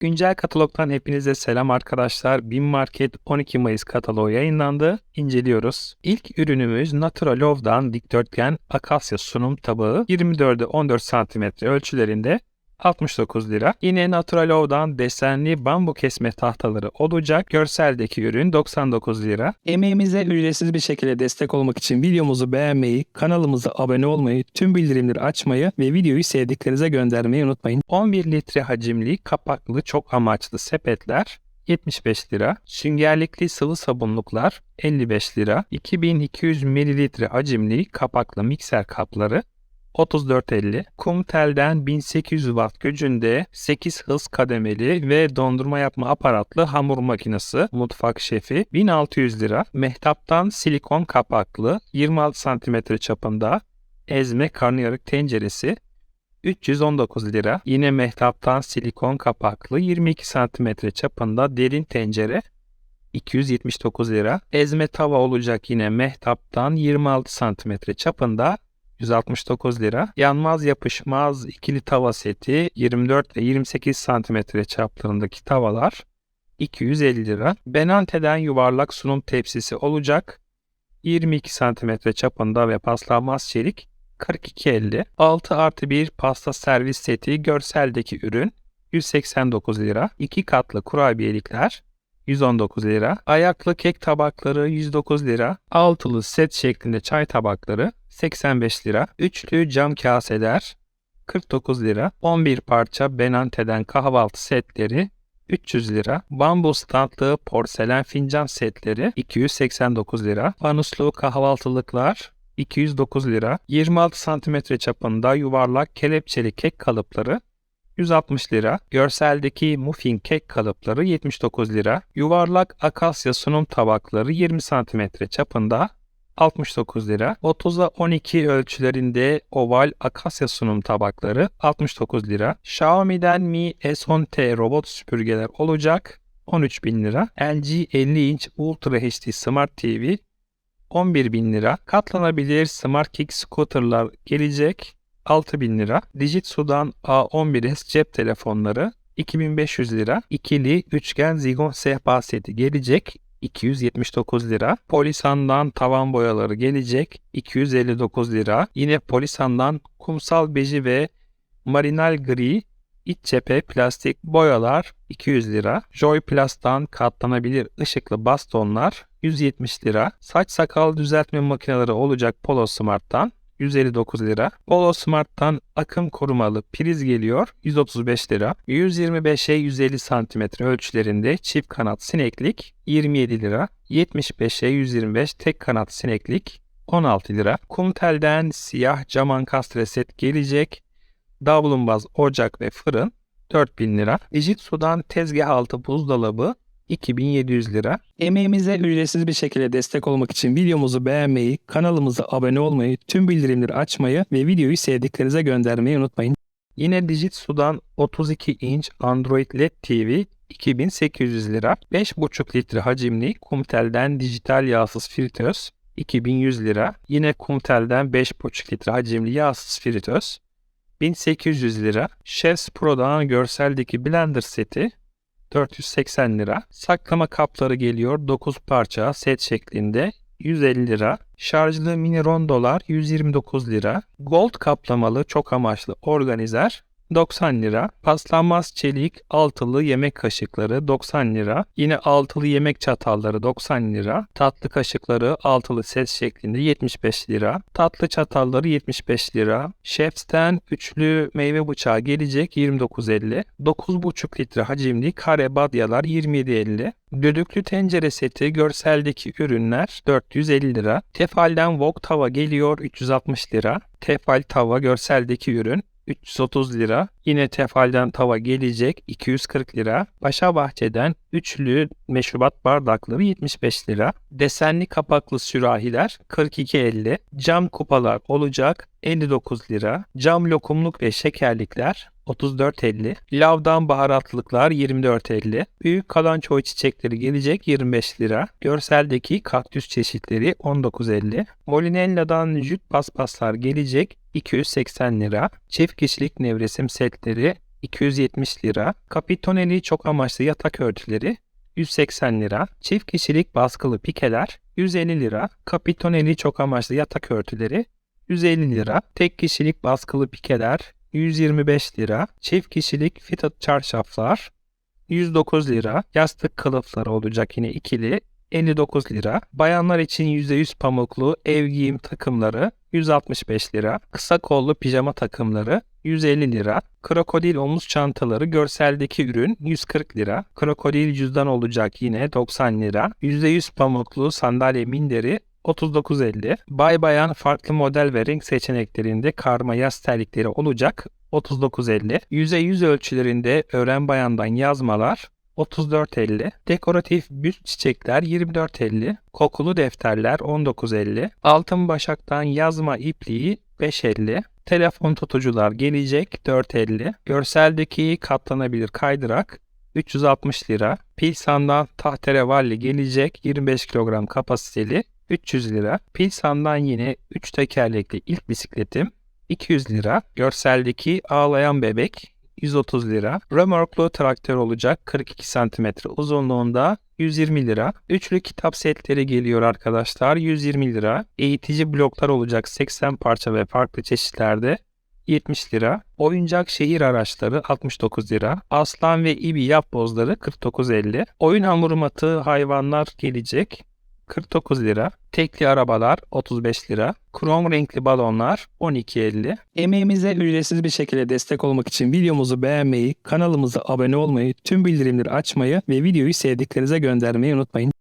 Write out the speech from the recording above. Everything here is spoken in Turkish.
Güncel katalogdan hepinize selam arkadaşlar. Bin Market 12 Mayıs kataloğu yayınlandı. İnceliyoruz. İlk ürünümüz Natural Love'dan dikdörtgen akasya sunum tabağı 24'e 14 cm ölçülerinde 69 lira. Yine Natural Ov'dan desenli bambu kesme tahtaları olacak. Görseldeki ürün 99 lira. Emeğimize ücretsiz bir şekilde destek olmak için videomuzu beğenmeyi, kanalımıza abone olmayı, tüm bildirimleri açmayı ve videoyu sevdiklerinize göndermeyi unutmayın. 11 litre hacimli kapaklı çok amaçlı sepetler 75 lira. Süngerlikli sıvı sabunluklar 55 lira. 2200 mililitre hacimli kapaklı mikser kapları 3450. Kumtel'den 1800 watt gücünde 8 hız kademeli ve dondurma yapma aparatlı hamur makinesi mutfak şefi 1600 lira. Mehtap'tan silikon kapaklı 26 cm çapında ezme karnıyarık tenceresi 319 lira. Yine Mehtap'tan silikon kapaklı 22 cm çapında derin tencere 279 lira. Ezme tava olacak yine Mehtap'tan 26 cm çapında 169 lira. Yanmaz yapışmaz ikili tava seti 24 ve 28 cm çaplarındaki tavalar 250 lira. Benante'den yuvarlak sunum tepsisi olacak. 22 cm çapında ve paslanmaz çelik 42.50. 6 artı 1 pasta servis seti görseldeki ürün 189 lira. 2 katlı kurabiyelikler 119 lira. Ayaklı kek tabakları 109 lira. Altılı set şeklinde çay tabakları 85 lira. Üçlü cam kaseler 49 lira. 11 parça Benante'den kahvaltı setleri 300 lira. Bambu standlı porselen fincan setleri 289 lira. Fanuslu kahvaltılıklar 209 lira. 26 cm çapında yuvarlak kelepçeli kek kalıpları 160 lira. Görseldeki muffin kek kalıpları 79 lira. Yuvarlak akasya sunum tabakları 20 cm çapında 69 lira. 30'a 12 ölçülerinde oval akasya sunum tabakları 69 lira. Xiaomi'den Mi S10T robot süpürgeler olacak 13 bin lira. LG 50 inç Ultra HD Smart TV 11 bin lira. Katlanabilir Smart Kick scooterlar gelecek 6000 lira. Digitsu'dan A11s cep telefonları 2500 lira. İkili üçgen zigon sehpa seti gelecek 279 lira. Polisan'dan tavan boyaları gelecek 259 lira. Yine Polisan'dan kumsal beji ve marinal gri iç cephe plastik boyalar 200 lira. Joy Plus'tan katlanabilir ışıklı bastonlar 170 lira. Saç sakal düzeltme makineleri olacak Polo Smart'tan 159 lira. Polo Smart'tan akım korumalı priz geliyor 135 lira. 125'e 150 cm ölçülerinde çift kanat sineklik 27 lira. 75'e 125 tek kanat sineklik 16 lira. Kumtel'den siyah cam ankastre set gelecek. Davlumbaz ocak ve fırın 4000 lira. Dijitsu'dan tezgah altı buzdolabı 2700 lira. Emeğimize ücretsiz bir şekilde destek olmak için videomuzu beğenmeyi, kanalımıza abone olmayı, tüm bildirimleri açmayı ve videoyu sevdiklerinize göndermeyi unutmayın. Yine Digitsu'dan 32 inç Android LED TV 2800 lira. 5,5 litre hacimli Kumtel'den dijital yağsız fritöz 2100 lira. Yine Kumtel'den 5,5 litre hacimli yağsız fritöz 1800 lira. Chefs Pro'dan görseldeki blender seti 480 lira. Saklama kapları geliyor 9 parça set şeklinde 150 lira. Şarjlı mini rondolar 129 lira. Gold kaplamalı çok amaçlı organizer 90 lira. Paslanmaz çelik altılı yemek kaşıkları 90 lira. Yine altılı yemek çatalları 90 lira. Tatlı kaşıkları altılı set şeklinde 75 lira. Tatlı çatalları 75 lira. Chef'ten üçlü meyve bıçağı gelecek 29.50. 9,5 litre hacimli kare badyalar 27.50. Düdüklü tencere seti görseldeki ürünler 450 lira. Tefal'den wok tava geliyor 360 lira. Tefal tava görseldeki ürün 330 lira. Yine tefalden tava gelecek 240 lira. Paşa Bahçe'den üçlü meşrubat bardakları 75 lira. Desenli kapaklı sürahiler 42.50. Cam kupalar olacak 59 lira. Cam lokumluk ve şekerlikler 34.50. Lavdan baharatlıklar 24.50. Büyük kalançoy çiçekleri gelecek 25 lira. Görseldeki kaktüs çeşitleri 19.50. Molinella'dan jüt paspaslar gelecek 280 lira. Çift kişilik nevresim setleri 270 lira. Kapitoneli çok amaçlı yatak örtüleri 180 lira. Çift kişilik baskılı pikeler 150 lira. Kapitoneli çok amaçlı yatak örtüleri 150 lira. Tek kişilik baskılı pikeler 125 lira. Çift kişilik fitted çarşaflar 109 lira. Yastık kılıfları olacak yine ikili 59 lira. Bayanlar için %100 pamuklu ev giyim takımları 165 lira. Kısa kollu pijama takımları 150 lira. Krokodil omuz çantaları görseldeki ürün 140 lira. Krokodil cüzdan olacak yine 90 lira. %100 pamuklu sandalye minderi 39.50. Bay bayan farklı model ve renk seçeneklerinde karma yaz terlikleri olacak 39.50. %100 ölçülerinde öğren bayandan yazmalar 34.50. Dekoratif büst çiçekler 24.50. Kokulu defterler 19.50. Altın başaktan yazma ipliği 5.50. Telefon tutucular gelecek 4.50. Görseldeki katlanabilir kaydırak 360 lira. Pilsan'dan tahterevalli gelecek 25 kilogram kapasiteli 300 lira. Pilsan'dan yine 3 tekerlekli ilk bisikletim 200 lira. Görseldeki ağlayan bebek 130 lira. Römorklu traktör olacak 42 cm uzunluğunda 120 lira. Üçlü kitap setleri geliyor arkadaşlar 120 lira. Eğitici bloklar olacak 80 parça ve farklı çeşitlerde 70 lira. Oyuncak şehir araçları 69 lira. Aslan ve ibi yapbozları 49.50. Oyun hamuru matı hayvanlar gelecek 49 lira. Tekli arabalar 35 lira. Krom renkli balonlar 12.50. Emeğimize ücretsiz bir şekilde destek olmak için videomuzu beğenmeyi, kanalımıza abone olmayı, tüm bildirimleri açmayı ve videoyu sevdiklerinize göndermeyi unutmayın.